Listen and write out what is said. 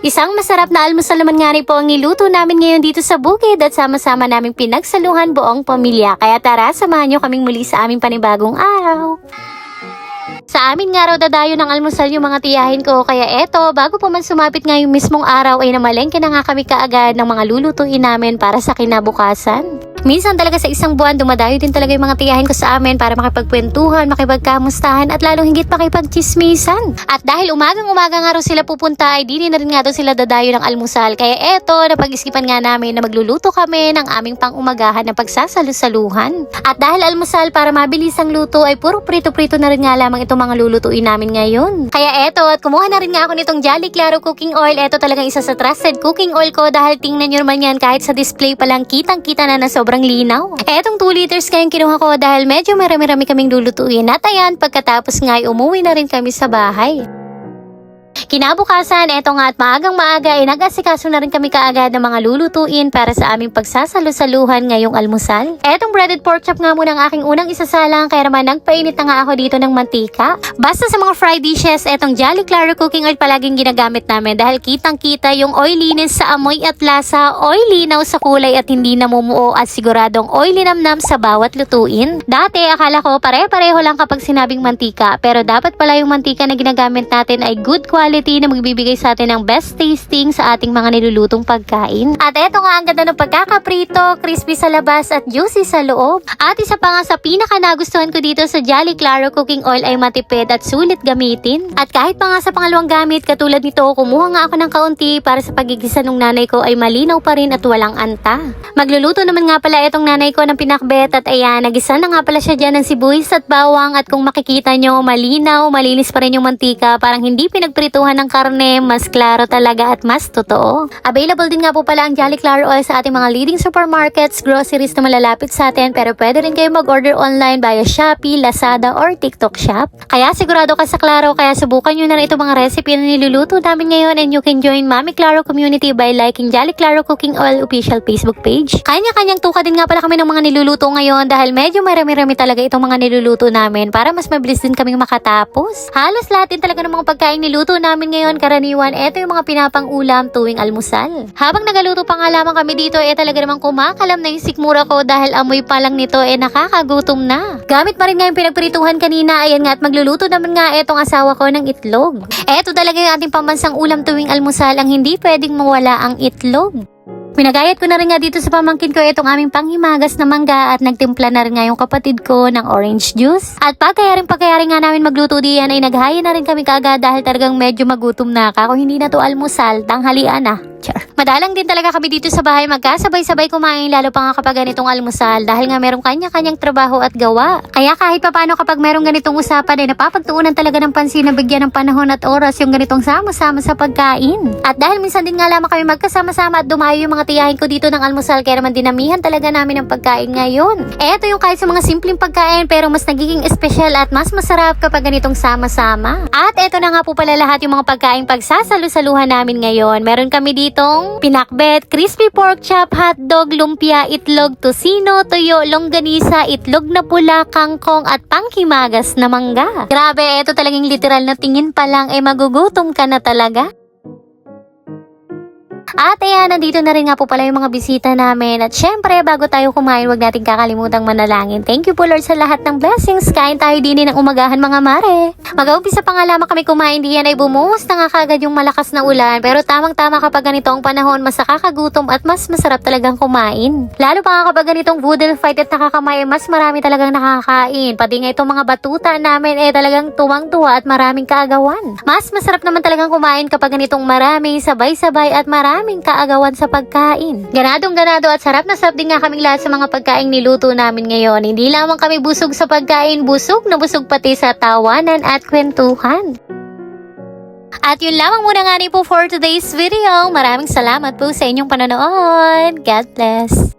Isang masarap na almusal naman nga po ang niluto namin ngayon dito sa bukid at sama-sama naming pinagsaluhan buong pamilya. Kaya tara, samahan nyo kaming muli sa aming panibagong araw. Sa amin nga raw dadayo ng almusal yung mga tiyahin ko kaya eto bago pa man sumapit nga yung mismong araw ay namalengke na nga kami kaagad ng mga lulutuin namin para sa kinabukasan. Minsan talaga sa isang buwan dumadayo din talaga yung mga tiyahin ko sa amin para makipagkwentuhan, makipagkamustahan at lalong higit makipagchismisan. At dahil umagang umaga nga raw sila pupunta ay di na rin nga daw sila dadayo ng almusal kaya eto napag-isipan nga namin na magluluto kami ng aming pang-umagahan na pagsasalusaluhan. At dahil almusal para mabilis ang luto ay puro prito-prito na rin nga lamang itong mga lulutuin namin ngayon. Kaya eto at kumuha na rin nga ako nitong Jolly Claro Cooking Oil. Eto talagang isa sa trusted cooking oil ko dahil tingnan nyo naman yan kahit sa display pa lang kitang-kita na na sobrang linaw. Etong 2 liters kayong kinuha ko dahil medyo marami-rami kaming lulutuin. At ayan, pagkatapos nga umuwi na rin kami sa bahay. Kinabukasan, eto nga at maagang maaga ay nag-asikaso na rin kami kaagad ng mga lulutuin para sa aming pagsasalusaluhan ngayong almusal. Etong breaded pork chop nga muna ang aking unang isasalang kaya naman nagpainit na nga ako dito ng mantika. Basta sa mga fried dishes, etong Jolly Claro cooking oil palaging ginagamit namin dahil kitang-kita yung oiliness sa amoy at lasa, oilinaw sa kulay at hindi namumuo at siguradong oily namnam sa bawat lutuin. Dati, akala ko pare-pareho lang kapag sinabing mantika pero dapat pala yung mantika na ginagamit natin ay good quality na magbibigay sa atin ng best tasting sa ating mga nilulutong pagkain. At eto nga ang ganda ng pagkakaprito, crispy sa labas at juicy sa loob. At isa pa nga sa pinaka nagustuhan ko dito sa Jolly Claro Cooking Oil ay matipid at sulit gamitin. At kahit pa nga sa pangalawang gamit katulad nito, kumuha nga ako ng kaunti para sa pagigisa ng nanay ko ay malinaw pa rin at walang anta. Magluluto naman nga pala itong nanay ko ng pinakbet at ayan, nagisa na nga pala siya dyan ng sibuyas at bawang at kung makikita nyo, malinaw, malinis pa rin yung mantika, parang hindi pinagprituhan ng karne, mas klaro talaga at mas totoo. Available din nga po pala ang Jolly Claro Oil sa ating mga leading supermarkets, groceries na malalapit sa atin pero pwede rin kayo mag-order online via Shopee, Lazada or TikTok Shop. Kaya sigurado ka sa Claro kaya subukan nyo na rin itong mga recipe na niluluto namin ngayon and you can join Mami Claro community by liking Jolly Claro Cooking Oil official Facebook page. Kanya-kanyang tuka din nga pala kami ng mga niluluto ngayon dahil medyo marami-rami talaga itong mga niluluto namin para mas mabilis din kaming makatapos. Halos lahat din talaga ng mga pagkain niluto namin ngayon karaniwan, eto yung mga pinapang ulam tuwing almusal. Habang nagaluto pa nga lamang kami dito, eh talaga namang kumakalam na yung sikmura ko dahil amoy pa lang nito eh nakakagutom na. Gamit pa rin nga yung pinagprituhan kanina, ayan nga at magluluto naman nga etong asawa ko ng itlog. Eto talaga yung ating pambansang ulam tuwing almusal, ang hindi pwedeng mawala ang itlog. Pinagayat ko na rin nga dito sa pamangkin ko itong aming panghimagas na mangga at nagtimpla na rin nga yung kapatid ko ng orange juice. At pagkayaring pagkayari nga namin magluto diyan ay naghaya na rin kami kaagad dahil talagang medyo magutom na ka. Kung hindi na to almusal, tanghalian na. Char. Madalang din talaga kami dito sa bahay magkasabay-sabay kumain lalo pa nga kapag ganitong almusal dahil nga merong kanya-kanyang trabaho at gawa. Kaya kahit papano kapag merong ganitong usapan ay napapagtuunan talaga ng pansin na bigyan ng panahon at oras yung ganitong sama-sama sa pagkain. At dahil minsan din nga lamang kami magkasama-sama at dumayo yung mga tiyahin ko dito ng almusal kaya naman dinamihan talaga namin ng pagkain ngayon. Eh ito yung kahit sa mga simpleng pagkain pero mas nagiging espesyal at mas masarap kapag ganitong sama-sama. At eto na nga po pala lahat yung mga pagkain pagsasalusaluhan namin ngayon. Meron kami ditong pinakbet, crispy pork chop, hotdog, lumpia, itlog, tosino, tuyo, longganisa, itlog na pula, kangkong at panghimagas na mangga. Grabe, eto talagang literal na tingin pa lang ay magugutom ka na talaga. At ayan, nandito na rin nga po pala yung mga bisita namin. At syempre, bago tayo kumain, huwag natin kakalimutang manalangin. Thank you po Lord sa lahat ng blessings. Kain tayo din ng umagahan mga mare. Mag-aumpisa pa nga lamang kami kumain diyan ay bumuhos na nga kagad yung malakas na ulan. Pero tamang-tama kapag ganito ang panahon, mas nakakagutom at mas masarap talagang kumain. Lalo pa nga kapag ganitong boodle fight at nakakamay, mas marami talagang nakakain. Pati nga itong mga batuta namin eh talagang tuwang-tuwa at maraming kaagawan. Mas masarap naman talagang kumain kapag ganitong marami, sabay-sabay at maraming kaagawan sa pagkain. Ganadong ganado at sarap na sarap din nga kaming lahat sa mga pagkain niluto namin ngayon. Hindi lamang kami busog sa pagkain, busog na busog pati sa tawanan at kwentuhan. At yun lamang muna nga po for today's video. Maraming salamat po sa inyong panonood. God bless.